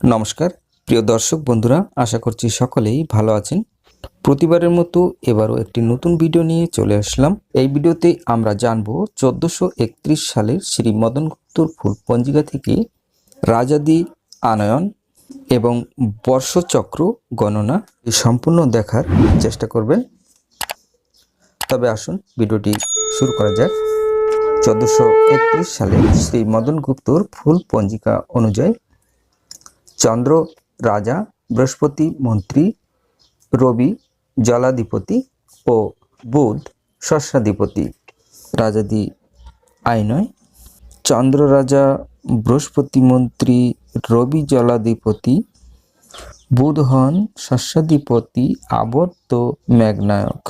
নমস্কার। প্রিয় দর্শক বন্ধুরা, আশা করছি সকলেই ভালো আছেন। প্রতিবারের মতো এবারও একটি নতুন ভিডিও নিয়ে চলে আসলাম। এই ভিডিওতে আমরা জানব, চোদ্দোশো একত্রিশ সালের শ্রী মদন গুপ্তর ফুল পঞ্জিকা থেকে রাজাদি আনয়ন এবং বর্ষচক্র গণনা সম্পূর্ণ দেখার চেষ্টা করবেন। তবে আসুন, ভিডিওটি শুরু করা যাক। চোদ্দোশো সালে শ্রী মদন গুপ্তর ফুল পঞ্জিকা অনুযায়ী চন্দ্র, রাজা, বৃহস্পতি, মন্ত্রী, রবি, জলাধিপতি ও বুধ, শস্যাধিপতি। রাজাদি আইনয় চন্দ্র, রাজা, বৃহস্পতি, মন্ত্রী, রবি, জলাধিপতি, বুধ হন শস্যাধিপতি আবর্ত মেঘনায়ক।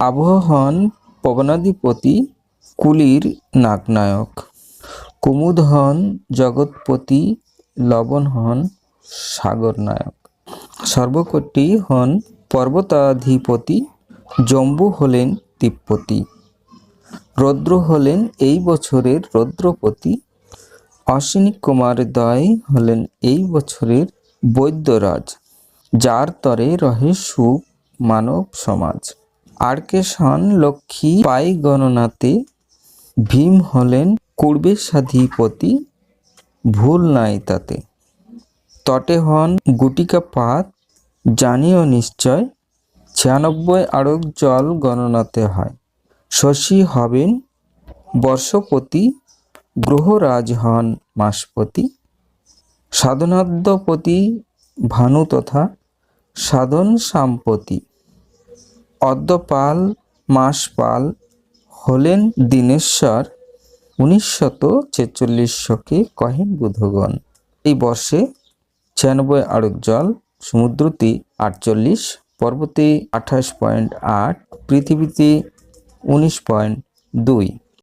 আবহ হন পবনাধিপতি, কুলির নাগনায়ক। কুমুদ হন জগৎপতি লবণ হন সাগর নায়ক। সর্বকটি হন পর্বতাধিপতি, জম্বু হলেন তিব্বতী, রৌদ্র হলেন এই বছরের রৌদ্রপতি, অশ্বিনী কুমার দয় হলেন এই বছরের বৈদ্যরাজ, যার তরে রহে সুখ মানব সমাজ। আরকেশ হন লক্ষ্মী পাই গণনাতে ভীম হলেন কুর্বেশাধিপতি ভুল নাই তাতে। তটে হন গুটিকা পাত, জানিও নিশ্চয়, ছিয়ানব্বই আড়ক জল গণনাতে হয়। শশী হবেন বর্ষপতি, গ্রহরাজ হন মাসপতি। সাধনাদ্যপতি ভানু তথা সাধন সাম্পতি। অদ্যপাল, মাসপাল হলেন দিনেশ্বর উনিশশত ছেচল্লিশ শকে কহেন বুধগণ এই বর্ষে ছিয়ানব্বই আড়ক জল, সমুদ্রতে আটচল্লিশ, পর্বতে আঠাশ পয়েন্ট আট, পৃথিবীতে উনিশ পয়েন্ট দুই।